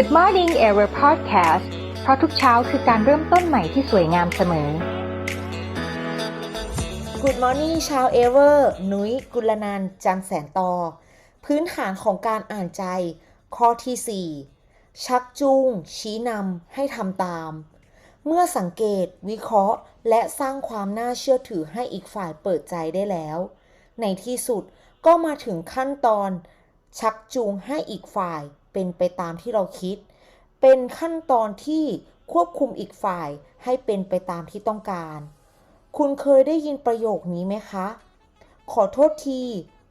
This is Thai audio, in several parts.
Good Morning Ever Podcast เพราะทุกเช้าคือการเริ่มต้นใหม่ที่สวยงามเสมอ Good Morning ชาวเอเวอร์นุ้ยกุลนันจันแสนตอ พื้นฐานของการอ่านใจ ข้อที่ 4 ชักจูง ชี้นำให้ทำตาม เมื่อสังเกต วิเคราะห์ และสร้างความน่าเชื่อถือให้อีกฝ่ายเปิดใจได้แล้ว ในที่สุดก็มาถึงขั้นตอน ชักจูงให้อีกฝ่าย เป็นไปตามที่เราคิด เป็นขั้นตอนที่ควบคุมอีกฝ่ายให้เป็นไปตามที่ต้องการ คุณเคยได้ยินประโยคนี้ไหมคะ ขอโทษที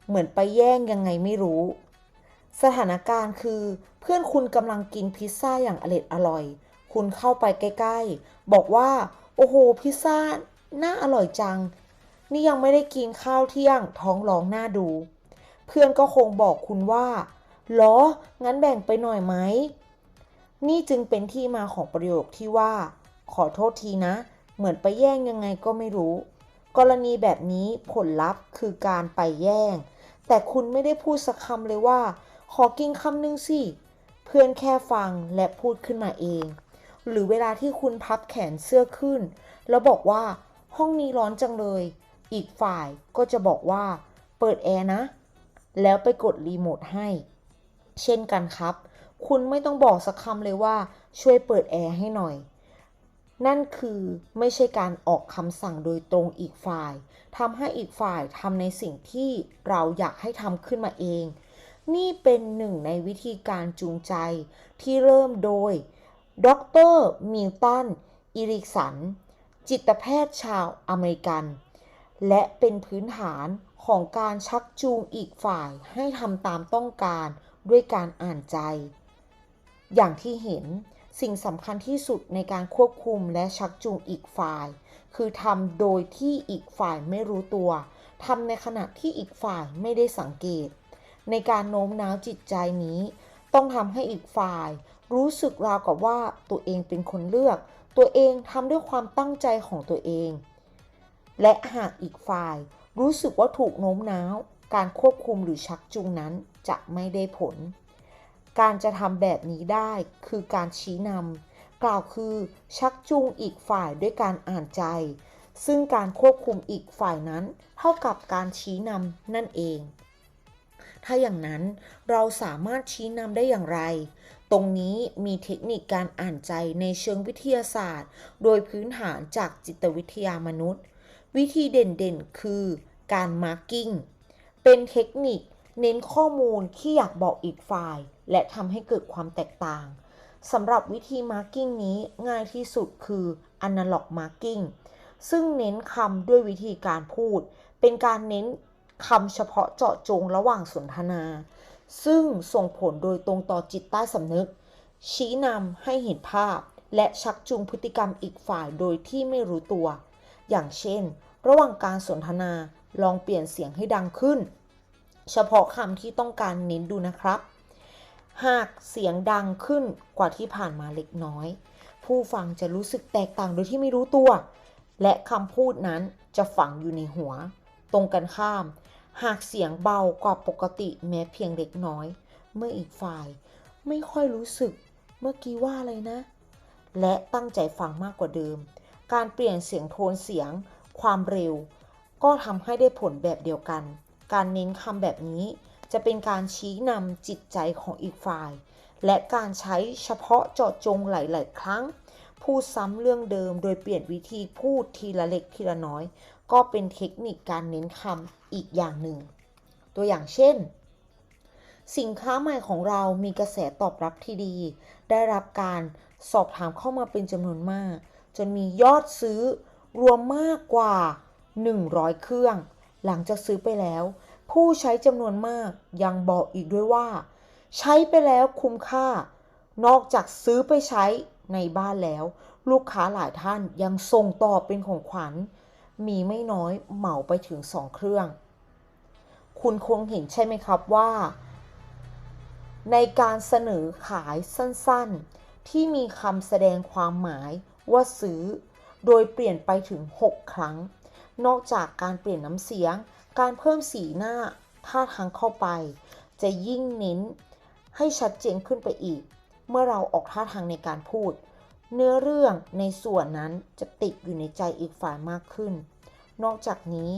เหมือนไปแย่งยังไงไม่รู้ สถานการณ์คือ เพื่อนคุณกำลังกินพิซซ่าอย่างอร็ดอร่อย คุณเข้าไปใกล้ๆ บอกว่า โอ้โห พิซซ่าน่าอร่อยจัง นี่ยังไม่ได้กินข้าวเที่ยงท้องร้องน่าดู เพื่อนก็คงบอกคุณว่า หรอ งั้นแบ่งไปหน่อยไหม นี่จึงเป็นที่มาของประโยคที่ว่า ขอโทษทีนะ เหมือนไปแย่งยังไงก็ไม่รู้ กรณีแบบนี้ผลลัพธ์คือการไปแย่ง แต่คุณไม่ได้พูดสักคำเลยว่า ขอกินคำนึงสิ เพื่อนแค่ฟังและพูดขึ้นมาเอง หรือเวลาที่คุณพับแขนเสื้อขึ้น แล้วบอกว่า ห้องนี้ร้อนจังเลย อีกฝ่ายก็จะบอกว่า เปิดแอร์นะ แล้วไปกดรีโมทให้ เช่นกันครับ คุณไม่ต้องบอกสักคำเลยว่าช่วยเปิดแอร์ให้หน่อย นั่นคือไม่ใช่การออกคำสั่งโดยตรงอีกฝ่ายทำให้อีกฝ่ายทำในสิ่งที่เราอยากให้ทำขึ้นมาเอง นี่เป็นหนึ่งในวิธีการจูงใจที่เริ่มโดยดรมิลตันอิริกสัน จิตแพทย์ชาวอเมริกัน และเป็นพื้นฐานของการชักจูงอีกฝ่ายให้ทำตามต้องการ ด้วยการอ่านใจ อย่างที่เห็นสิ่งสำคัญที่สุดในการควบคุมและชักจูงอีกฝ่าย คือทำโดยที่อีกฝ่ายไม่รู้ตัวทำในขณะที่อีกฝ่ายไม่ได้สังเกต ในการโน้มน้าวจิตใจนี้ ต้องทำให้อีกฝ่าย รู้สึกราวกับว่าตัวเองเป็นคนเลือก ตัวเองทำด้วยความตั้งใจของตัวเอง และหากอีกฝ่าย รู้สึกว่าถูกโน้มน้าว การควบคุมหรือชักจูงนั้น จะไม่ได้ผล การจะทำแบบนี้ได้คือการชี้นำกล่าวคือชักจูงอีกฝ่ายด้วยการอ่านใจ ซึ่งการควบคุมอีกฝ่ายนั้น เท่ากับการชี้นำนั่นเอง ถ้าอย่างนั้นเราสามารถชี้นำได้อย่างไร ตรงนี้มีเทคนิคการอ่านใจในเชิงวิทยาศาสตร์ โดยพื้นฐานจากจิตวิทยามนุษย์ วิธีเด่นๆ คือการมาร์กิ้งเป็นเทคนิค เน้นข้อมูลที่อยากบอกอีกฝ่าย และทำให้เกิดความแตกต่างสำหรับวิธีมาร์กิ้งนี้ง่ายที่สุดคือ Analog Marking ซึ่งเน้นคำด้วยวิธีการพูด เป็นการเน้นคำเฉพาะเจาะจงระหว่างสนทนา ซึ่งส่งผลโดยตรงต่อจิตใต้สำนึก ชี้นำให้เห็นภาพ และชักจูงพฤติกรรมอีกฝ่ายโดยที่ไม่รู้ตัว อย่างเช่น ระหว่างการสนทนาลองเปลี่ยนเสียงให้ดังขึ้น เฉพาะคำที่ต้องการเน้นดูนะครับ หากเสียงดังขึ้นกว่าที่ผ่านมาเล็กน้อย ผู้ฟังจะรู้สึกแตกต่างโดยที่ไม่รู้ตัว และคำพูดนั้นจะฝังอยู่ในหัว ตรงกันข้าม หากเสียงเบากว่าปกติแม้เพียงเล็กน้อย เมื่ออีกฝ่าย ไม่ค่อยรู้สึกเมื่อกี้ว่าอะไรนะ และตั้งใจฟังมากกว่าเดิม การเปลี่ยนเสียงโทนเสียง ความเร็ว ก็ทำให้ได้ผลแบบเดียวกัน การเน้นคำแบบนี้ จะเป็นการชี้นำจิตใจของอีกฝ่าย และการใช้เฉพาะเจาะจงหลาย ๆ ครั้ง พูดซ้ำเรื่องเดิมโดยเปลี่ยนวิธีพูดทีละเล็กทีละน้อย ก็เป็นเทคนิคการเน้นคำอีกอย่างหนึ่ง ตัวอย่างเช่น สินค้าใหม่ของเรามีกระแสตอบรับที่ดี ได้รับการสอบถามเข้ามาเป็นจำนวนมาก จนมียอดซื้อรวมมากกว่า 100 เครื่อง หลังจากซื้อไปแล้ว ผู้ใช้จำนวนมากยังบอกอีกด้วยว่า ใช้ไปแล้วคุ้มค่า นอกจากซื้อไปใช้ในบ้านแล้ว ลูกค้าหลายท่านยังส่งต่อเป็นของขวัญ มีไม่น้อยเหมาไปถึง2เครื่อง คุณคงเห็นใช่ไหมครับว่า ในการเสนอขายสั้นๆ ที่มีคำแสดงความหมายว่าซื้อ โดยเปลี่ยนไปถึง 6 ครั้ง นอกจากการเปลี่ยนน้ำเสียง การเพิ่มสีหน้าท่าทางเข้าไป จะยิ่งเน้นให้ชัดเจนขึ้นไปอีก เมื่อเราออกท่าทางในการพูด เนื้อเรื่องในส่วนนั้นจะติดอยู่ในใจอีกฝ่ายมากขึ้น นอกจากนี้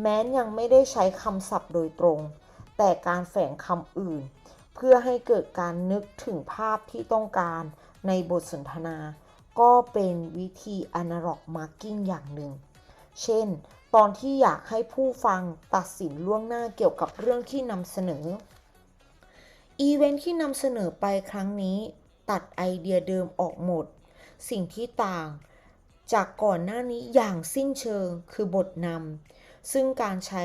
แม้นยังไม่ได้ใช้คำศัพท์โดยตรง แต่การแฝงคำอื่น เพื่อให้เกิดการนึกถึงภาพที่ต้องการในบทสนทนา ก็เป็นวิธี analog marking อย่างหนึ่ง เช่น ตอนที่อยากให้ผู้ฟังตัดสินล่วงหน้าเกี่ยวกับเรื่องที่นำเสนอ อีเวนท์ที่นำเสนอไปครั้งนี้ ตัดไอเดียเดิมออกหมด สิ่งที่ต่าง จากก่อนหน้านี้อย่างสิ้นเชิงคือบทนำซึ่งการใช้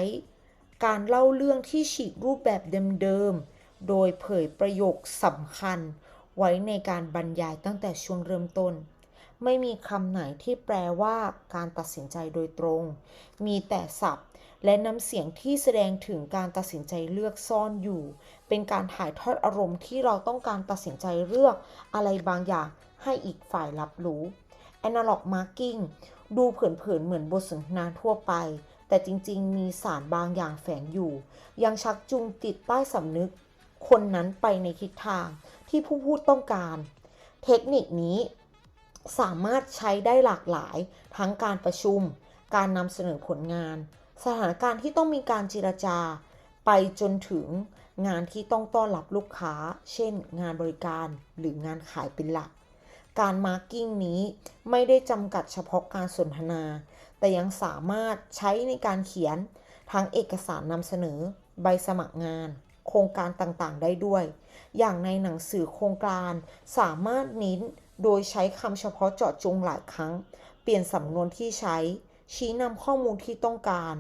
การเล่าเรื่องที่ฉีกรูปแบบเดิมๆ โดยเผยประโยคสำคัญไว้ในการบรรยายตั้งแต่ช่วงเริ่มต้น ไม่มีคำไหนที่แปลว่าการตัดสินใจโดยตรง มีแต่ศัพท์ และน้ำเสียงที่แสดงถึงการตัดสินใจเลือกซ่อนอยู่ เป็นการถ่ายทอดอารมณ์ที่เราต้องการตัดสินใจเลือกอะไรบางอย่างให้อีกฝ่ายรับรู้ Analog Marking ดูเผินๆเหมือนบทสนทนาทั่วไป แต่จริงๆ มีสารบางอย่างแฝงอยู่ ยังชักจูงติดใต้สำนึก คนนั้นไปในทิศทางที่ผู้พูดต้องการ เทคนิคนี้ สามารถใช้ได้หลากหลาย ทั้งการประชุม การนำเสนอผลงาน สถานการณ์ที่ต้องมีการเจรจา ไปจนถึงงานที่ต้องต้อนรับลูกค้า เช่น งานบริการหรืองานขายเป็นหลัก การมาร์กิ้งนี้ไม่ได้จำกัดเฉพาะการสนทนา แต่ยังสามารถใช้ในการเขียน ทั้งเอกสารนำเสนอ ใบสมัครงาน โครงการต่างๆ ได้ด้วย อย่างในหนังสือโครงการสามารถเน้น โดยใช้คำเฉพาะเจาะจงหลายครั้ง เปลี่ยนสำนวนที่ใช้ ชี้นำข้อมูลที่ต้องการ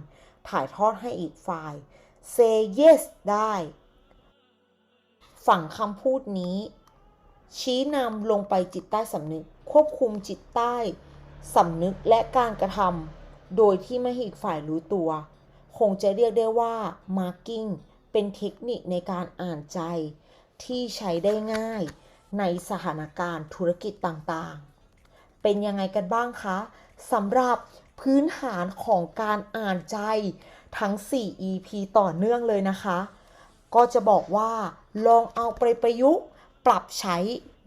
ถ่ายทอดให้อีกฝ่าย say yes ได้ ฝั่งคำพูดนี้ ชี้นำลงไปจิตใต้สำนึก ควบคุมจิตใต้สำนึกและการกระทำโดยที่ไม่ให้อีกฝ่ายรู้ตัว คงจะเรียกได้ว่า marking เป็นเทคนิคในการอ่านใจที่ใช้ได้ง่าย ในสถานการณ์ธุรกิจต่างๆ เป็นยังไงกันบ้างคะสำหรับพื้นฐานของการอ่านใจทั้ง 4 EP ต่อเนื่องเลยนะคะ ก็จะบอกว่าลองเอาไปประยุกต์ปรับใช้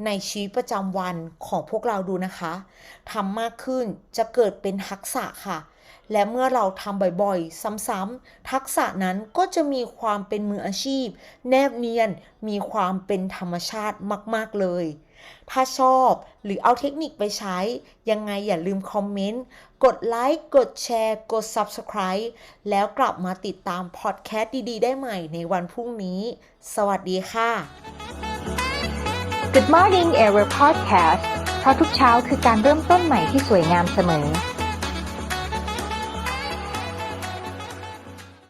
ในชีวิตประจำวันของพวกเราดูนะคะทำมากขึ้นจะเกิดเป็นทักษะค่ะ และเมื่อเราทำบ่อยๆ ซ้ำๆ ทักษะนั้นก็จะมีความเป็นมืออาชีพ แนบเนียน มีความเป็นธรรมชาติมากๆเลย ถ้าชอบหรือเอาเทคนิคไปใช้ ยังไงอย่าลืมคอมเมนต์ กดไลค์ กดแชร์ กด Subscribe แล้วกลับมาติดตามพอดแคสต์ดีๆ ได้ใหม่ในวันพรุ่งนี้ สวัสดีค่ะ Good Morning Ever Podcast เพราะทุกเช้าคือการเริ่มต้นใหม่ที่สวยงามเสมอ